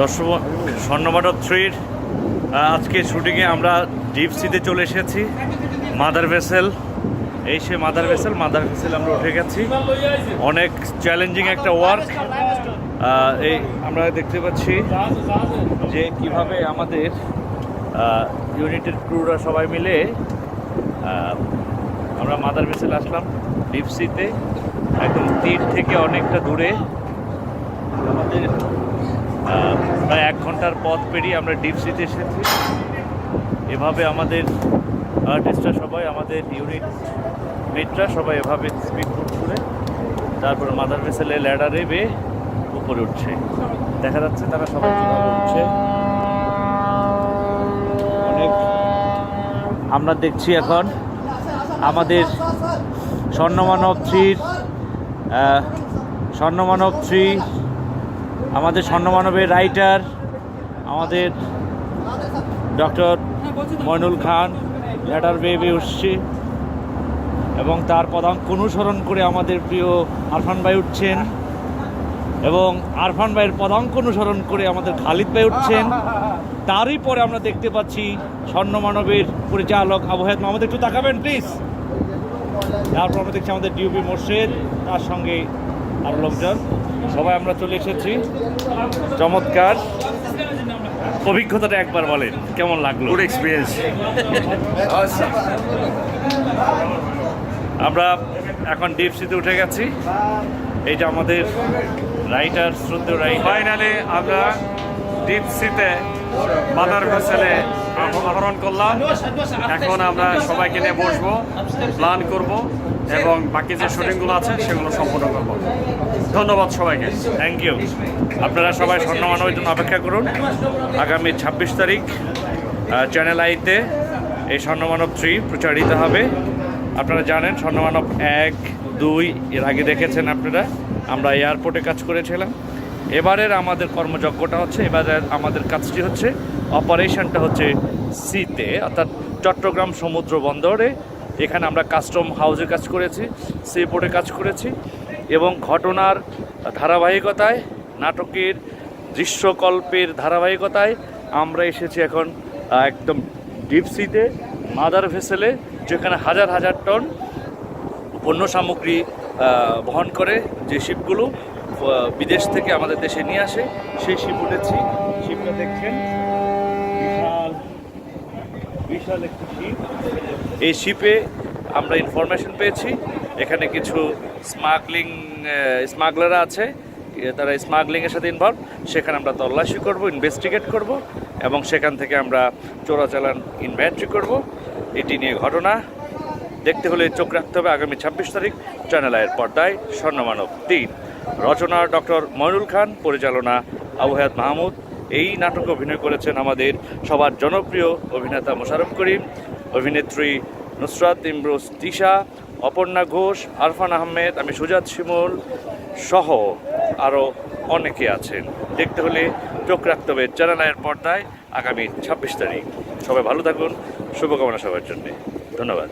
দর্শক স্বর্ণমাধব থ্রির আজকে শুটিংয়ে আমরা ডিপসিতে চলে এসেছি। মাদার ভেসেল, এই সে মাদার ভেসেল মাদার ভেসেল আমরা উঠে গেছি। অনেক চ্যালেঞ্জিং একটা ওয়ার্ক এই আমরা দেখতে পাচ্ছি যে কীভাবে আমাদের ইউনিটের ক্রুরা সবাই মিলে আমরা মাদার ভেসেল আসলাম ডিপসিতে একদম তীর থেকে অনেকটা দূরে। আমাদের প্রায় এক ঘণ্টার পথ পেরিয়ে আমরা ডিপ সিতে এসেছি। এভাবে আমাদের আর্টিস্টরা সবাই, আমাদের ইউনিট মেটরা সবাই এভাবে স্পিড বুট করে তারপর মাদার ভেসেলে ল্যাডারে বেয়ে উপরে উঠছে। দেখা যাচ্ছে তারা সবাই উঠছে। অনেক আমরা দেখছি এখন আমাদের স্বর্ণমানব থ্রির স্বর্ণমানব থ্রি আমাদের স্বর্ণমানবের রাইটার আমাদের doctor Moinul Khan ladder baby উঠছে। এবং তার পদাঙ্ক অনুসরণ করে আমাদের প্রিয় আরফান ভাই উঠছেন। এবং আরফান ভাইয়ের পদাঙ্ক অনুসরণ করে আমাদের খালিদ ভাই উঠছেন। তারই পরে আমরা দেখতে পাচ্ছি স্বর্ণমানবের পরিচালক আবহাওয়াত মোহাম্মদ একটু তাকাবেন প্লিজ তারপর আমরা দেখছি আমাদের ডিউপি মোর্শেদ, তার সঙ্গে আরও লোকজন সবাই আমরা চলে এসেছি। চমৎকার। অভিজ্ঞতাটা একবার বলেন কেমন লাগল? Good experience. আমরা এখন ডিপসিতে উঠে গেছি। এইটা আমাদের রাইটার শ্রদ্ধেয় রাইটার। ফাইনালি আমরা ডিপ সিতে মাদার ভেসেলে আহরণ করলাম। এখন আমরা সবাইকে নিয়ে বসবো প্ল্যান করব। এবং বাকি যে শুটিংগুলো আছে সেগুলো সম্পূর্ণ করব। ধন্যবাদ সবাইকে। থ্যাংক ইউ আপনারা সবাই স্বর্ণমানবের জন্য অপেক্ষা করুন। আগামী ছাব্বিশ তারিখ চ্যানেল আইতে এই স্বর্ণমানব থ্রি প্রচারিত হবে। আপনারা জানেন স্বর্ণমানব এক দুই এর আগে দেখেছেন আপনারা আমরা এয়ারপোর্টে কাজ করেছিলাম। এবারের আমাদের কর্মযজ্ঞটা হচ্ছে এবারের আমাদের কাজটি হচ্ছে অপারেশনটা হচ্ছে সিতে অর্থাৎ চট্টগ্রাম সমুদ্র বন্দরে এখানে আমরা কাস্টম হাউসে কাজ করেছি সি পোর্টে কাজ করেছি এবং ঘটনার ধারাবাহিকতায়, নাটকের দৃশ্যকল্পের ধারাবাহিকতায় আমরা এসেছি এখন একদম ডিপসিতে মাদার ভেসেলে, যেখানে হাজার হাজার টন পণ্য সামগ্রী বহন করে যে শিপগুলো বিদেশ থেকে আমাদের দেশে নিয়ে আসে, সেই শিপ উঠেছি। শিপটা দেখছেন। বিশাল একটি শিপ এই শিপে আমরা ইনফরমেশন পেয়েছি। এখানে কিছু স্মাগলিং স্মাগলাররা আছে। তারা স্মাগলিংয়ের সাথে ইনভলভ সেখানে আমরা তল্লাশি করব ইনভেস্টিগেট করব এবং সেখান থেকে আমরা চোরাচালান ইনভেন্ট্রি করব। এটি নিয়ে ঘটনা। দেখতে হলে চোখ রাখতে হবে আগামী ছাব্বিশ তারিখ চ্যানেল আয়ের পর্দায় স্বর্ণমানব তিন রচনা ডক্টর ময়নুল খান, পরিচালনা আবহায়াত মাহমুদ। এই নাটকে অভিনয় করেছেন আমাদের সবার জনপ্রিয় অভিনেতা মোশারফ করিম, অভিনেত্রী নুসরাত ইমরোজ তিশা, অপর্ণা ঘোষ, আরফান আহমেদ, আমি সুজাত শিমুল সহ আরও অনেকে আছেন। দেখতে হলে চোখ রাখতে হবে চ্যানেল পর্দায় আগামী ছাব্বিশ তারিখ। সবাই ভালো থাকুন, শুভকামনা সবার জন্যে। ধন্যবাদ।